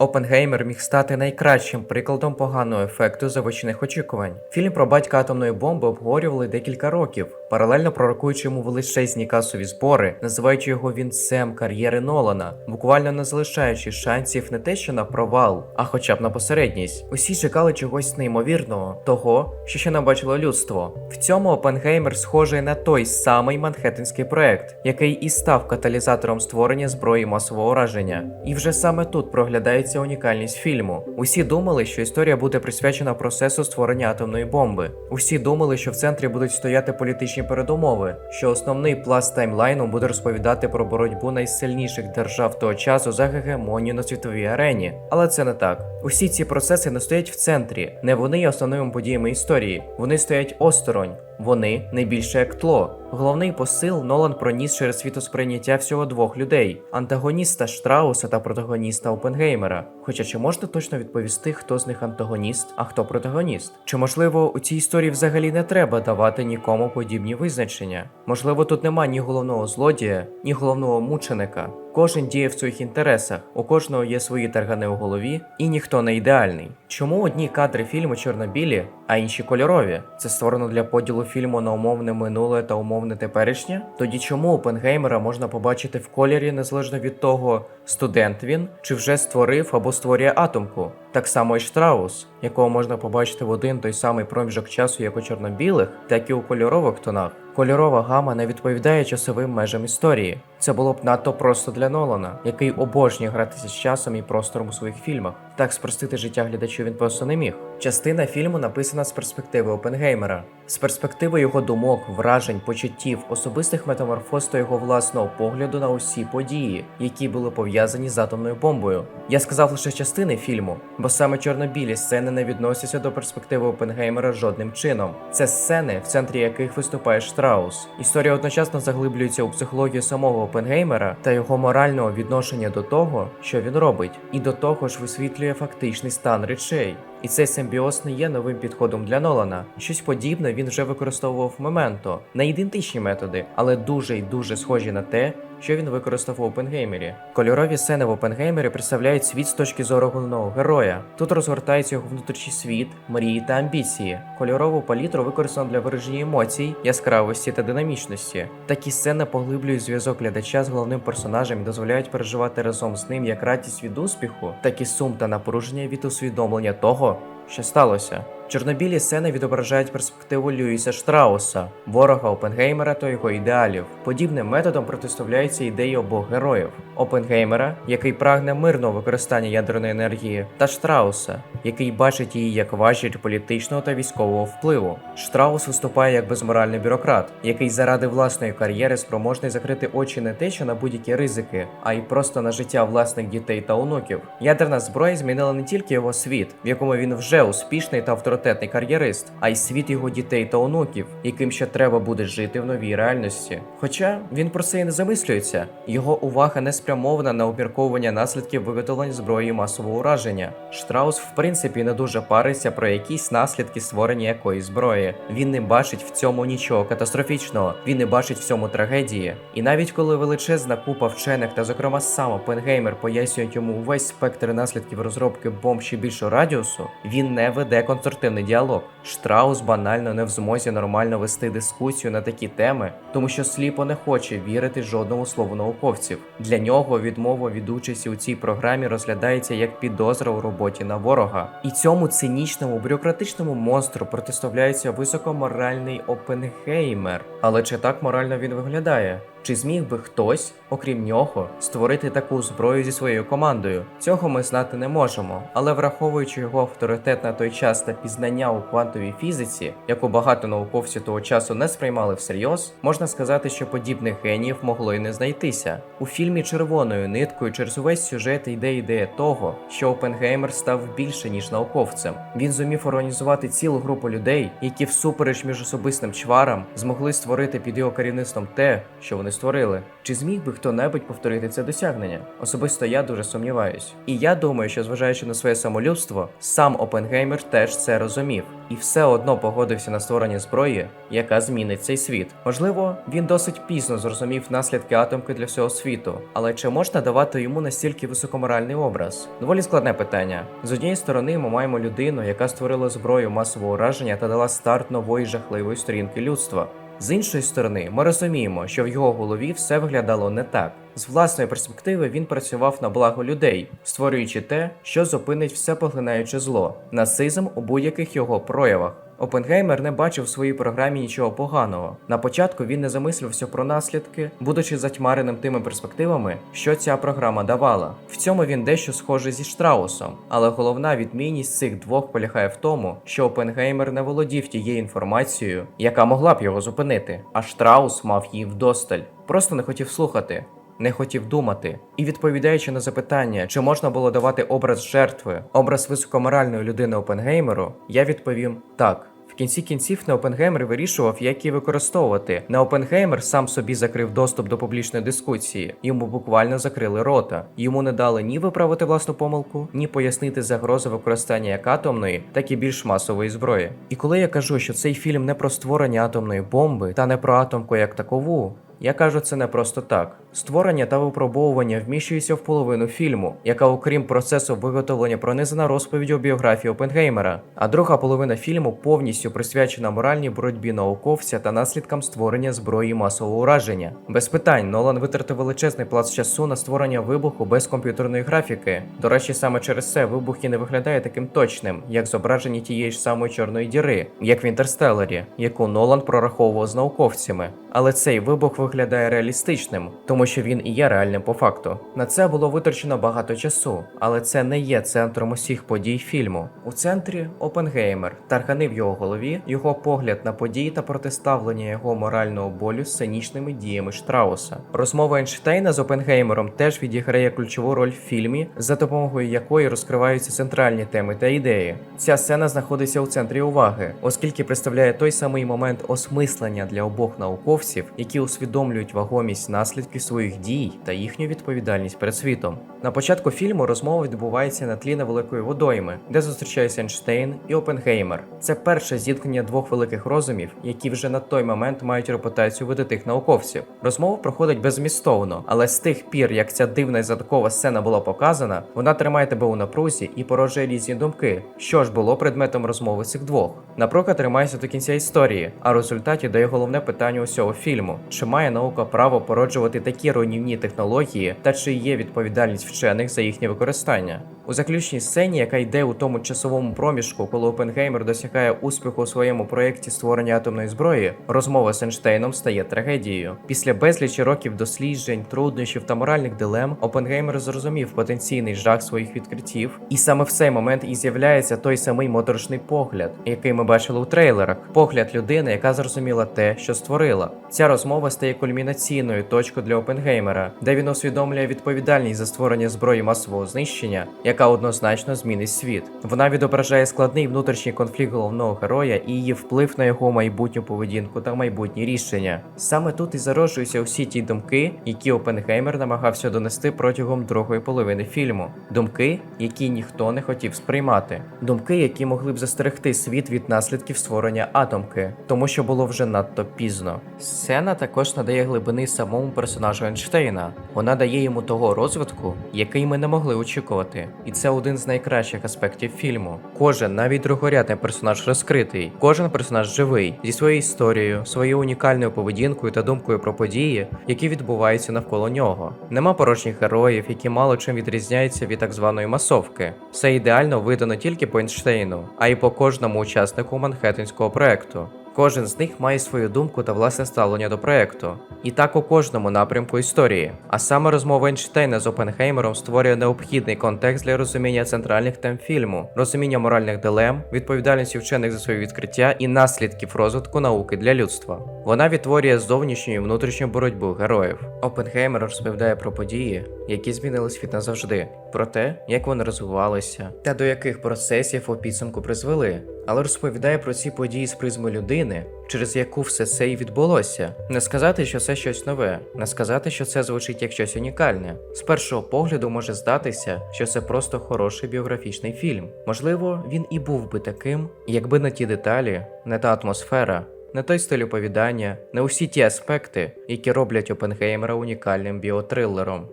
Опенгеймер міг стати найкращим прикладом поганого ефекту завищених очікувань. Фільм про батька атомної бомби обговорювали декілька років, паралельно пророкуючи йому величезні касові збори, називаючи його вінцем кар'єри Нолана, буквально не залишаючи шансів не те, що на провал, а хоча б на посередність. Усі чекали чогось неймовірного, того, що ще не бачило людство. В цьому Опенгеймер схожий на той самий манхеттенський проект, який і став каталізатором створення зброї масового ураження. І вже саме тут проглядається унікальність фільму. Усі думали, що історія буде присвячена процесу створення атомної бомби. Усі думали, що в центрі будуть стояти політичні передумови, що основний пласт таймлайну буде розповідати про боротьбу найсильніших держав того часу за гегемонію на світовій арені. Але це не так. Усі ці процеси не стоять в центрі, не вони є основними подіями історії. Вони стоять осторонь. Вони найбільше як тло. Головний посил Нолан проніс через світосприйняття всього двох людей: антагоніста Штрауса та протагоніста Опенгеймера. Хоча чи можна точно відповісти, хто з них антагоніст, а хто протагоніст? Чи можливо у цій історії взагалі не треба давати нікому подібні визначення? Можливо, тут нема ні головного злодія, ні головного мученика. Кожен діє в своїх інтересах, у кожного є свої таргани у голові, і ніхто не ідеальний. Чому одні кадри фільму чорно-білі, а інші кольорові? Це створено для поділу фільму на умовне минуле та умовне теперішнє? Тоді чому Опенгеймера можна побачити в кольорі незалежно від того, студент він чи вже створив або створює атомку? Так само і Штраус, якого можна побачити в один той самий проміжок часу, як у чорно-білих, так і у кольорових тонах. Кольорова гама не відповідає часовим межам історії. Це було б надто просто для Нолана, який обожнює гратися з часом і простором у своїх фільмах. Так спростити життя глядачів він просто не міг. Частина фільму написана з перспективи Опенгеймера, з перспективи його думок, вражень, почуттів, особистих метаморфоз та його власного погляду на усі події, які були пов'язані з атомною бомбою. Я сказав лише частини фільму, бо саме чорно-білі сцени не відносяться до перспективи Опенгеймера жодним чином. Це сцени, в центрі яких виступає Штраус. Історія одночасно заглиблюється у психологію самого Опенгеймера та його морального відношення до того, що він робить, і до того ж висвітлює фактичний стан речей. І цей симбіоз не є новим підходом для Нолана. Щось подібне він вже використовував в Моменто. Не ідентичні методи, але дуже й дуже схожі на те, що він використав у Опенгеймері. Кольорові сцени в Опенгеймері представляють світ з точки зору головного героя. Тут розгортається його внутрішній світ, мрії та амбіції. Кольорову палітру використано для вираження емоцій, яскравості та динамічності. Такі сцени поглиблюють зв'язок глядача з головним персонажем і дозволяють переживати разом з ним як радість від успіху, так і сум та напруження від усвідомлення того, що сталося. Чорнобілі сцени відображають перспективу Льюіса Штрауса, ворога Опенгеймера та його ідеалів. Подібним методом протиставляються ідеї обох героїв: Опенгеймера, який прагне мирного використання ядерної енергії, та Штрауса, який бачить її як важіль політичного та військового впливу. Штраус виступає як безморальний бюрократ, який заради власної кар'єри спроможний закрити очі не те, що на будь-які ризики, а й просто на життя власних дітей та онуків. Ядерна зброя змінила не тільки його світ, в якому він вже успішний та авторитетний кар'єрист, а й світ його дітей та онуків, яким ще треба буде жити в новій реальності. Хоча він про це і не замислюється, його увага не спрямована на обмірковування наслідків виготовлення зброї масового ураження. Штраус, в принципі, не дуже париться про якісь наслідки створення якоїсь зброї. Він не бачить в цьому нічого катастрофічного, він не бачить в цьому трагедії. І навіть коли величезна купа вчених та, зокрема, сам Опенгеймер пояснюють йому увесь спектр наслідків розробки бомб ще більшого радіусу, він не веде конструктивний діалог. Штраус банально не в змозі нормально вести дискусію на такі теми, тому що сліпо не хоче вірити жодному слову науковців. Для нього відмова від участі у цій програмі розглядається як підозра у роботі на ворога. І цьому цинічному бюрократичному монстру протиставляється високоморальний Опенгеймер. Але чи так морально він виглядає? Чи зміг би хтось, окрім нього, створити таку зброю зі своєю командою? Цього ми знати не можемо, але враховуючи його авторитет на той час та пізнання у квантовій фізиці, яку багато науковців того часу не сприймали всерйоз, можна сказати, що подібних геніїв могло й не знайтися. У фільмі червоною ниткою через увесь сюжет йде ідея того, що Опенгеймер став більше ніж науковцем. Він зумів організувати цілу групу людей, які всупереч між особистим чварам змогли створити під його керівництвом те, що вони вони створили. Чи зміг би хто-небудь повторити це досягнення? Особисто я дуже сумніваюсь. І я думаю, що зважаючи на своє самолюбство, сам Опенгеймер теж це розумів і все одно погодився на створення зброї, яка змінить цей світ. Можливо, він досить пізно зрозумів наслідки атомки для всього світу, але чи можна давати йому настільки високоморальний образ? Доволі складне питання. З однієї сторони, ми маємо людину, яка створила зброю масового ураження та дала старт нової жахливої сторінки людства. З іншої сторони, ми розуміємо, що в його голові все виглядало не так. З власної перспективи він працював на благо людей, створюючи те, що зупинить все поглинаюче зло, нацизм у будь-яких його проявах. Опенгеймер не бачив в своїй програмі нічого поганого. На початку він не замислювався про наслідки, будучи затьмареним тими перспективами, що ця програма давала. В цьому він дещо схожий зі Штраусом, але головна відмінність цих двох полягає в тому, що Опенгеймер не володів тією інформацією, яка могла б його зупинити, а Штраус мав її вдосталь, просто не хотів слухати. Не хотів думати, і відповідаючи на запитання, чи можна було давати образ жертви, образ високоморальної людини Опенгеймеру, я відповім так. В кінці кінців не Опенгеймер вирішував, як її використовувати. Не Опенгеймер сам собі закрив доступ до публічної дискусії. Йому буквально закрили рота. Йому не дали ні виправити власну помилку, ні пояснити загрози використання як атомної, так і більш масової зброї. І коли я кажу, що цей фільм не про створення атомної бомби та не про атомку як такову. Я кажу це не просто так. Створення та випробовування вміщуються в половину фільму, яка, окрім процесу виготовлення, пронизана розповіддю біографії Опенгеймера. А друга половина фільму повністю присвячена моральній боротьбі науковця та наслідкам створення зброї масового ураження. Без питань Нолан витратив величезний плац часу на створення вибуху без комп'ютерної графіки. До речі, саме через це вибух і не виглядає таким точним, як зображення тієї ж самої чорної діри, як в інтерстелері, яку Нолан прораховував з науковцями. Але цей вибух виглядає реалістичним, тому що він і є реальним по факту. На це було витрачено багато часу, але це не є центром усіх подій фільму. У центрі Опенгеймер, таргани в його голові, його погляд на події та протиставлення його морального болю з цинічними діями Штрауса. Розмова Ейнштейна з Опенгеймером теж відіграє ключову роль в фільмі, за допомогою якої розкриваються центральні теми та ідеї. Ця сцена знаходиться у центрі уваги, оскільки представляє той самий момент осмислення для обох науковців, які усвідомлюють вагомість наслідків своїх дій та їхню відповідальність перед світом. На початку фільму розмова відбувається на тлі невеликої водойми, де зустрічаються Ейнштейн і Опенгеймер. Це перше зіткнення двох великих розумів, які вже на той момент мають репутацію видатих науковців. Розмова проходить безмістовно, але з тих пір, як ця дивна і задкова сцена була показана, вона тримає тебе у напрузі і породжує різні думки, що ж було предметом розмови цих двох. Напруга тримається до кінця історії, а в результаті дає головне питання усього фільму: чи має наука право породжувати такі руйнівні технології, та чи є відповідальність вчених за їхнє використання? У заключній сцені, яка йде у тому часовому проміжку, коли Опенгеймер досягає успіху у своєму проєкті створення атомної зброї, розмова з Ейнштейном стає трагедією. Після безлічі років досліджень, труднощів та моральних дилем, Опенгеймер зрозумів потенційний жах своїх відкриттів, і саме в цей момент і з'являється той самий моторошний погляд, який ми бачили у трейлерах. Погляд людини, яка зрозуміла те, що створила. Ця розмова стає кульмінаційною точкою для Опенгеймера, де він усвідомлює відповідальність за створення зброї масового знищення, яка однозначно змінить світ. Вона відображає складний внутрішній конфлікт головного героя і її вплив на його майбутню поведінку та майбутні рішення. Саме тут і зароджуються усі ті думки, які Опенгеймер намагався донести протягом другої половини фільму. Думки, які ніхто не хотів сприймати. Думки, які могли б застерегти світ від наслідків створення атомки, тому що було вже надто пізно. Сцена також надає глибини самому персонажу Ейнштейна. Вона дає йому того розвитку, який ми не могли очікувати. І це один з найкращих аспектів фільму. Кожен, навіть другорядний персонаж розкритий, кожен персонаж живий зі своєю історією, своєю унікальною поведінкою та думкою про події, які відбуваються навколо нього. Нема порожніх героїв, які мало чим відрізняються від так званої масовки. Все ідеально видано тільки по Ейнштейну, а й по кожному учаснику Манхеттенського проекту. Кожен з них має свою думку та власне ставлення до проекту. І так у кожному напрямку історії. А саме розмова Ейнштейна з Опенгеймером створює необхідний контекст для розуміння центральних тем фільму, розуміння моральних дилем, відповідальності вчених за свої відкриття і наслідків розвитку науки для людства. Вона відтворює зовнішню і внутрішню боротьбу героїв. Опенгеймер розповідає про події, які змінили світ назавжди, про те, як вони розвивалися, та до яких процесів у підсумку призвели, але розповідає про ці події з призми людини, через яку все це і відбулося. Не сказати, що це щось нове, не сказати, що це звучить як щось унікальне. З першого погляду може здатися, що це просто хороший біографічний фільм. Можливо, він і був би таким, якби не ті деталі, не та атмосфера. Не той стиль оповідання, не усі ті аспекти, які роблять Опенгеймера унікальним біотрилером.